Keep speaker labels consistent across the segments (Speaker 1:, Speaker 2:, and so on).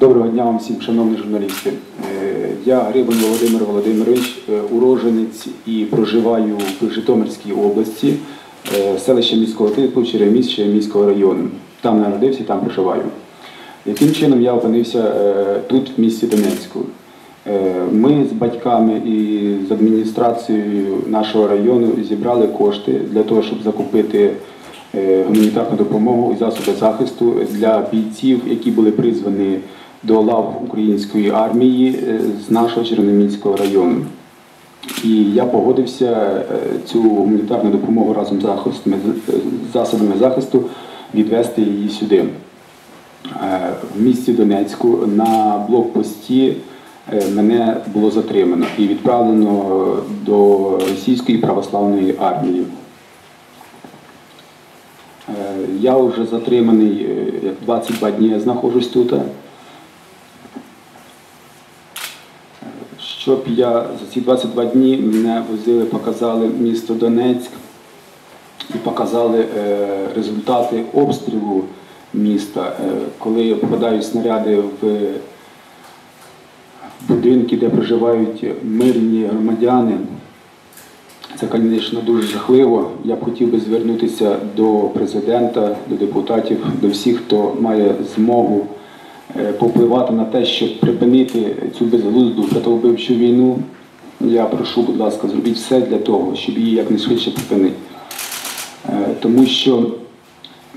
Speaker 1: Доброго дня вам всім, шановні журналісти. Е, Я Грибин Володимир Володимирович, е, уроженець і проживаю в Житомирській області, е, селище міського типу Череміс Череміського району. Там народився, там проживаю. Яким чином я опинився тут, в місті Донецьку? Ми з батьками і з адміністрацією нашого району зібрали кошти для того, щоб закупити гуманітарну допомогу і засоби захисту для бійців, які були призвані до лав української армії е, з нашого Черноміського району. І я погодився е, цю гуманітарну допомогу разом з захистами- засобами захисту відвести її сюди. Е, В місті Донецьку на блокпості е, мене було затримано і відправлено до російської православної армії. Е, Я вже затриманий е, як 22 дні знаходжусь тут. Щоб я за ці 22 дні мене возили, показали місто Донецьк і показали е, результати обстрілу міста, Е, коли попадають снаряди в будинки, де проживають мирні громадяни. Це, звісно, дуже жахливо. Я б хотів би звернутися до президента, до депутатів, до всіх, хто має змогу е, повпливати на те, щоб припинити цю безглузду братовбивчу війну. Я прошу, будь ласка, зробіть все для того, щоб її якнайшвидше припинити. Е, Тому що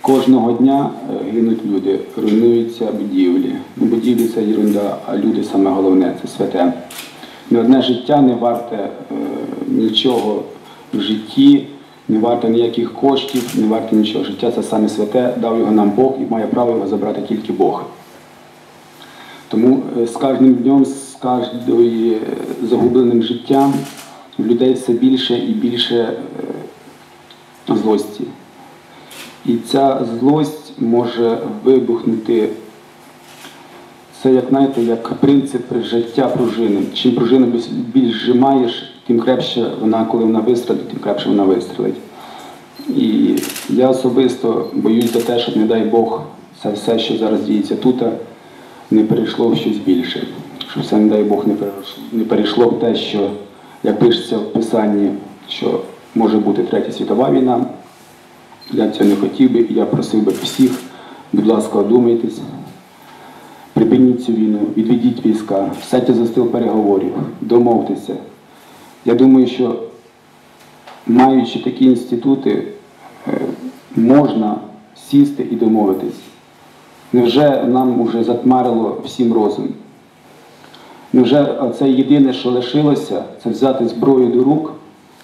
Speaker 1: кожного дня е, гинуть люди, руйнуються будівлі. Ну, будівлі це ерунда, а люди саме головне це святе. Ні одне життя не варте нічого в житті, не варте ніяких коштів, не варте нічого. Життя це саме святе, дав його нам Бог і має право його забрати тільки Бог. Тому е, з кожним днем, з кожним загубленим життям в людей все більше і більше е, злості. І ця злость може вибухнути. Це як знаєте, як принцип життя пружини. Чим пружину більш- зжимаєш, тим крепше вона, коли вона вистрелить, тим крепше вона вистрелить. І я особисто боюсь за те, щоб, не дай Бог, це все, що зараз діється тут, не перейшло в щось більше. Щоб це, не дай Бог, не перейшло, не перейшло в те, що, як пишеться в Писанні, що може бути третя світова війна. Я цього не хотів би, я просив би всіх, будь ласка, одумайтесь, припиніть цю війну, відведіть війська, сядьте за стіл переговорів, домовтеся. Я думаю, що маючи такі інститути, е, можна сісти і домовитись. Невже нам вже затмарило всім розум? Невже це єдине, що лишилося, це взяти зброю до рук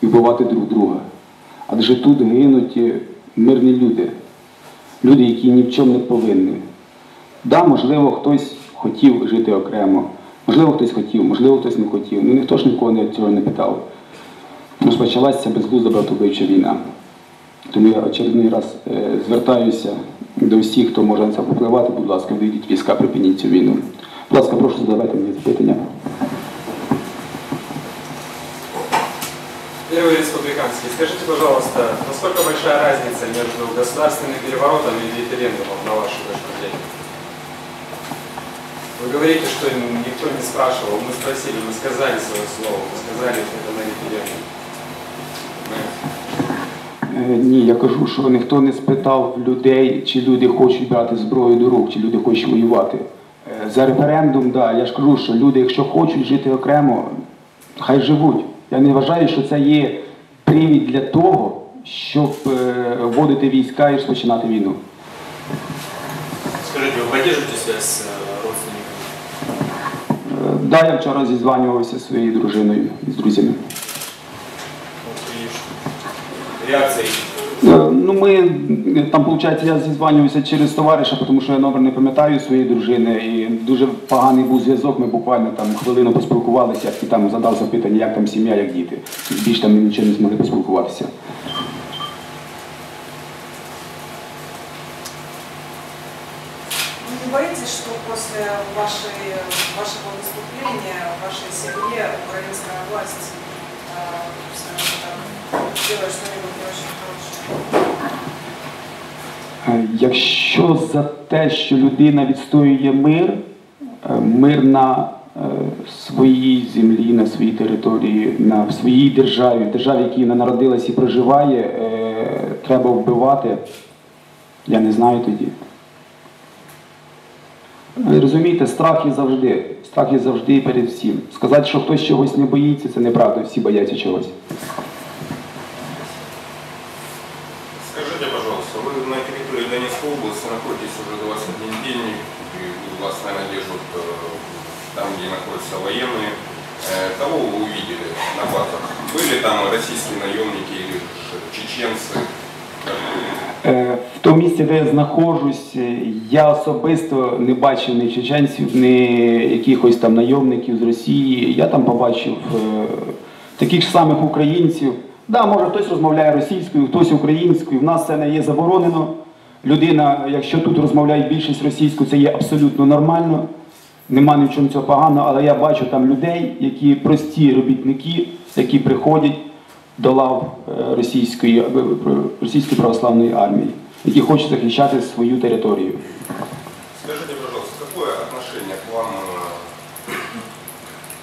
Speaker 1: і вбивати друг друга? Адже тут гинуть е, мирні люди, люди, які ні в чому не повинні. Да, можливо, хтось хотів жити окремо, можливо, хтось хотів, можливо, хтось не хотів. Ну ніхто ж нікого не- цього не питав. Розпочалася безглузда братовбивча війна. Тому я очередний раз е, звертаюся до всіх, хто може на це впливати, будь ласка, вийдіть війська, припиніть цю війну. Будь ласка, прошу задавайте мені запитання.
Speaker 2: Первый республиканский. Скажите, пожалуйста, насколько большая разница между государственным переворотом и референдумом, на вашу точку зрения? Вы говорите, что никто не спрашивал. Мы спросили, мы сказали свое слово, мы сказали, что это на референдум.
Speaker 1: Е, Ні, я кажу, що ніхто не спитав людей, чи люди хочуть брати зброю до рук, чи люди хочуть воювати. Е, За референдум, да, я ж кажу, що люди, якщо хочуть жити окремо, хай живуть. Я не вважаю, що це є привід для того, щоб е, вводити війська і розпочинати війну.
Speaker 3: Скажите, вы поддерживаете связь с э, родственниками?
Speaker 1: Е, Да, я вчора зізванювався зі своєю дружиною і з друзями
Speaker 3: Вот, и ш- реакция их?
Speaker 1: Е, Ну, ми е, там, виходить, я зізванювався через товариша, тому що я номер не пам'ятаю своєї дружини, і дуже поганий був зв'язок. Ми буквально там хвилину поспілкувалися і там задав запитання, як там сім'я, як діти. Більш там ми нічого не змогли поспілкуватися.
Speaker 4: Вы не боитесь, что после вашей, вашего выступления, вашей семье украинская власть э, скажем так,
Speaker 1: Е, Якщо за те, що людина відстоює мир, е, мир на е, своїй землі, на своїй території, на своїй державі, державі, в якій вона народилась і проживає, треба вбивати, я не знаю тоді. Розумієте, страх є завжди. Страх є завжди перед всім. Сказати, що хтось чогось не боїться, це неправда, всі бояться чогось.
Speaker 5: Скажите, пожалуйста, вы на территории Донецкой области находитесь уже 21 день, и вас, наверное, держат э, там, где находятся военные. Э, Кого вы увидели на базах? Были там российские наемники или ж чеченцы?
Speaker 1: Е, В тому місці, де я знаходжусь, е, я особисто не бачив ні чеченців, ні якихось там найомників з Росії. Я там побачив е, таких ж самих українців. Да, може хтось розмовляє російською, хтось українською. В нас це не є заборонено. Людина, якщо тут розмовляє більшість російською, це є абсолютно нормально. Нема ні в чому цього поганого, але я бачу там людей, які прості робітники, які приходять до лав е, російської, е, російської православної армії, які хочуть захищати свою територію.
Speaker 5: Скажите, пожалуйста, какое отношение к вам э,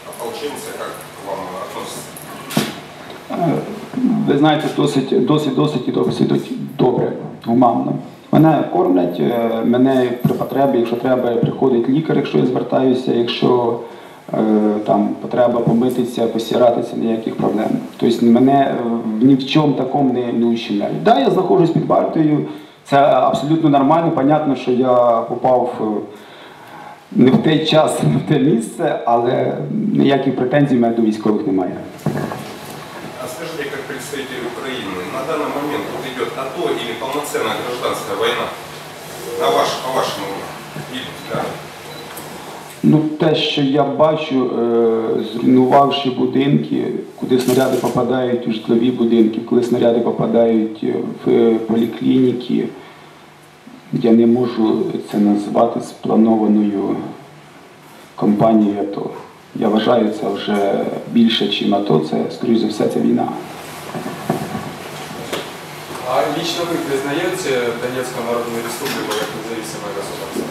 Speaker 5: ополченцы, как к вам относятся?
Speaker 1: Е, Ви знаєте, досить, досить, досить і досить добре, гуманно. Мене кормлять, е, мене при потребі, якщо треба, приходить лікар, якщо я звертаюся, якщо е, там потреба помитися, постиратися, ніяких проблем. Тобто мене е, ні в чому такому не, не ущемляють. Так, да, я знаходжусь під вартою, це абсолютно нормально, понятно, що я попав. Не в той час, не в те місце, але ніяких претензій в мене до військових немає.
Speaker 5: Скажите, как представитель Украины, на данный момент вот идет АТО или полноценная гражданская война? На ваш, по вашему виду, да?
Speaker 1: Ну, те, що я бачу, е, зруйнувавши будинки, куди снаряди попадають у житлові будинки, коли снаряди попадають в поліклініки, я не можу це назвати спланованою кампанією АТО. Я вважаю, це вже більше, ніж АТО, це, скоріш за все, це війна.
Speaker 2: А лично вы признаете Донецкую Народную Республику как независимое государство?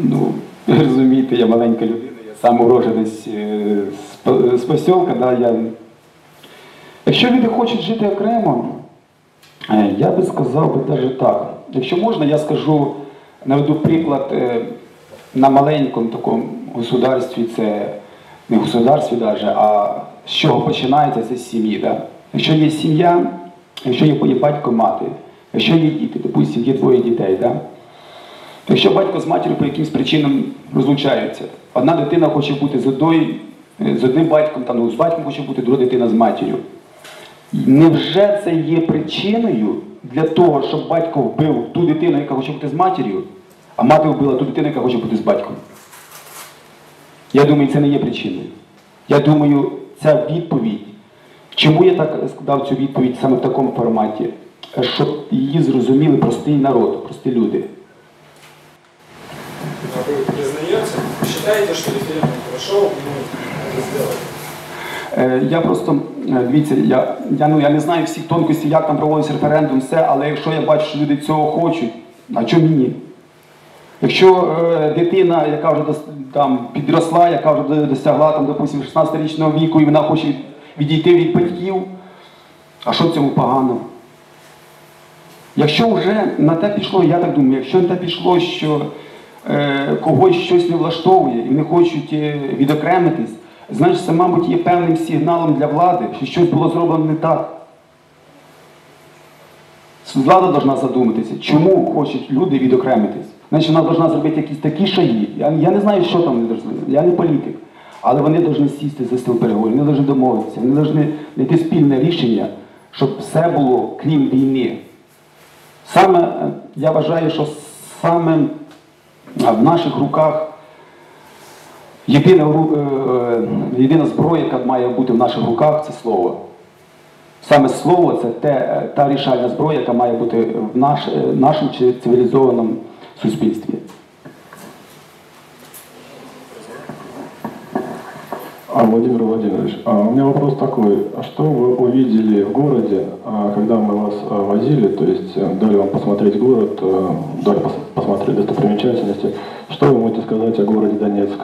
Speaker 1: Ну, розумієте, я маленька людина, я сам уроженець е, з по- посілка, да, я... Якщо люди хочуть жити окремо, е, я би сказав би навіть так. Якщо можна, я скажу, наведу приклад е, на маленькому такому государстві, це не государстві навіть, а з чого починається, це з сім'ї. Да? Якщо є сім'я, якщо є батько, мати, якщо є діти, допустимо, є двоє дітей, да? Якщо батько з матір'ю по якимсь причинам розлучаються, одна дитина хоче бути з одною, з одним батьком, там, ну, з батьком хоче бути, друга дитина з матір'ю. Невже це є причиною для того, щоб батько вбив ту дитину, яка хоче бути з матір'ю, а мати вбила ту дитину, яка хоче бути з батьком? Я думаю, це не є причиною. Я думаю, ця відповідь, чому я так дав цю відповідь саме в такому форматі, щоб її зрозуміли простий народ, прості люди.
Speaker 2: А вы признаете? Считаете, что референдум прошел, и мы это сделали?
Speaker 1: Е, Я просто е, дивіться, я, я, ну, я не знаю всіх тонкостей, як там проводиться референдум, все, але якщо я бачу, що люди цього хочуть, а чому ні? Якщо е, дитина, яка вже там підросла, яка вже досягла там, допустим, 16-річного віку, і вона хоче відійти від батьків, а що цьому погано? Якщо вже на те пішло, я так думаю, якщо на те пішло, що е, когось щось не влаштовує і не хочуть е, відокремитись, значить це, мабуть, є певним сигналом для влади, що щось було зроблено не так. Влада повинна задуматися, чому хочуть люди відокремитись. Значить, вона повинна зробити якісь такі шаги. Я, я не знаю, що там вони повинні. Я не політик. Але вони повинні сісти за стіл переговорів, вони повинні домовитися, вони повинні знайти спільне рішення, щоб все було крім війни. Саме я вважаю, що саме в наших руках єдина, е, е, єдина зброя, яка має бути в наших руках, це слово. Саме слово це те, е, та рішальна зброя, яка має бути в наш, нашому чи- цивілізованому суспільстві.
Speaker 6: А, Владимир Владимирович, а у меня вопрос такой. А что вы увидели в городе, а, когда мы вас а, возили, то есть э, дали вам посмотреть город, э, дали пос- посмотреть посмотреть достопримечательности. Что вы можете сказать о городе Донецк?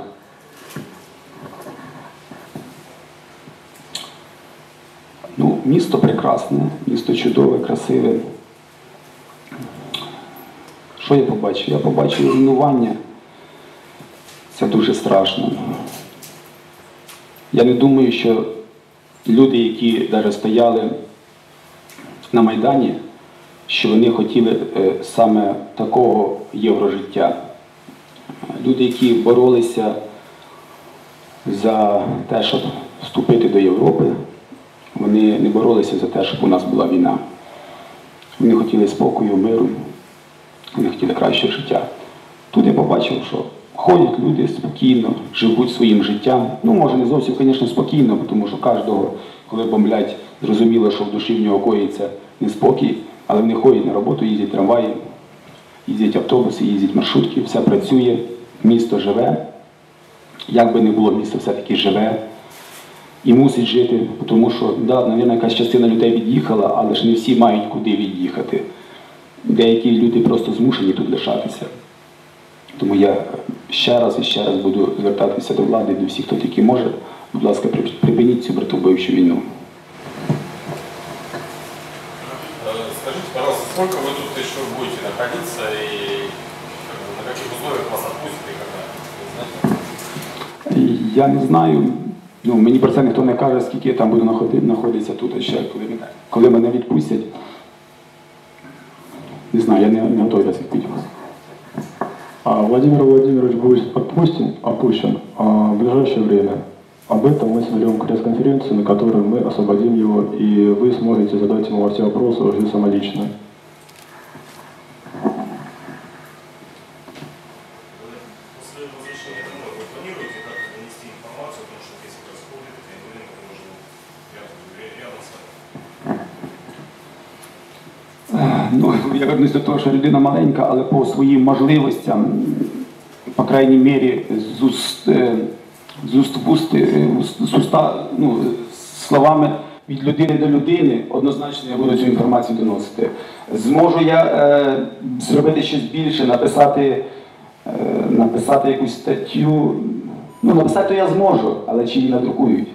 Speaker 1: Ну, місто прекрасне, місто чудове, красиве. Що я побачив? Я побачив руйнування. Це дуже страшно. Я не думаю, що люди, які зараз стояли на Майдані, що вони хотіли е, саме такого єврожиття. Люди, які боролися за те, щоб вступити до Європи, вони не боролися за те, щоб у нас була війна. Вони хотіли спокою, миру, вони хотіли кращого життя. Тут я побачив, що ходять люди спокійно, живуть своїм життям. Ну, може, не зовсім, звісно, спокійно, тому що кожного, коли бомблять, зрозуміло, що в душі в нього коїться неспокій, але вони ходять на роботу, їздять трамваї, їздять автобуси, їздять маршрутки, все працює, місто живе. Як би не було, місто все-таки живе і мусить жити, тому що, да, мабуть, якась частина людей від'їхала, але ж не всі мають куди від'їхати Деякі люди просто змушені тут лишатися. Тому я ще раз і ще раз буду звертатися до влади, до всіх, хто тільки може. Будь ласка, при- припиніть цю братовбивчу війну.
Speaker 5: Э, Скажите, пожалуйста, сколько вы тут еще будете находиться и как бы, на каких условиях вас отпустят и когда? Вы знаете?
Speaker 1: Я не знаю. Ну, мені про це ніхто не каже, скільки я там буду знаходи- знаходитися тут ще, коли мене, коли мене відпустять. Не знаю, я не, не готовий це відповідати.
Speaker 6: А Владимир Владимирович будет отпустен, опущен а, в ближайшее время. Об этом мы соберем пресс-конференцию, на которой мы освободим его, и вы сможете задать ему все вопросы уже самолично.
Speaker 1: Ну, я вернусь до того, що людина маленька, але по своїм можливостям, по крайній мірі, з уст, е, з уст уст, е, з уста, ну, словами від людини до людини, однозначно я буду цю інформацію доносити. Зможу я е, зробити щось більше, написати, е, написати якусь статтю. Ну, написати то я зможу, але чи її надрукують?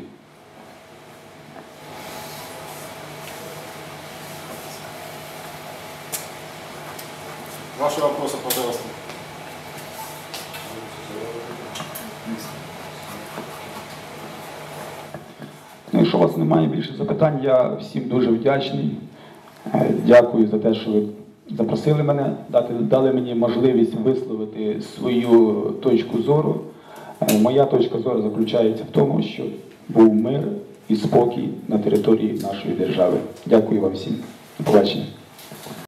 Speaker 7: Ваши вопросы, пожалуйста.
Speaker 1: Ну, якщо у вас немає більше запитань, я всім дуже вдячний. Е, Дякую за те, що ви запросили мене, дали мені можливість висловити свою точку зору. Е, Моя точка зору заключається в тому, що був мир і спокій на території нашої держави. Дякую вам всім. До побачення.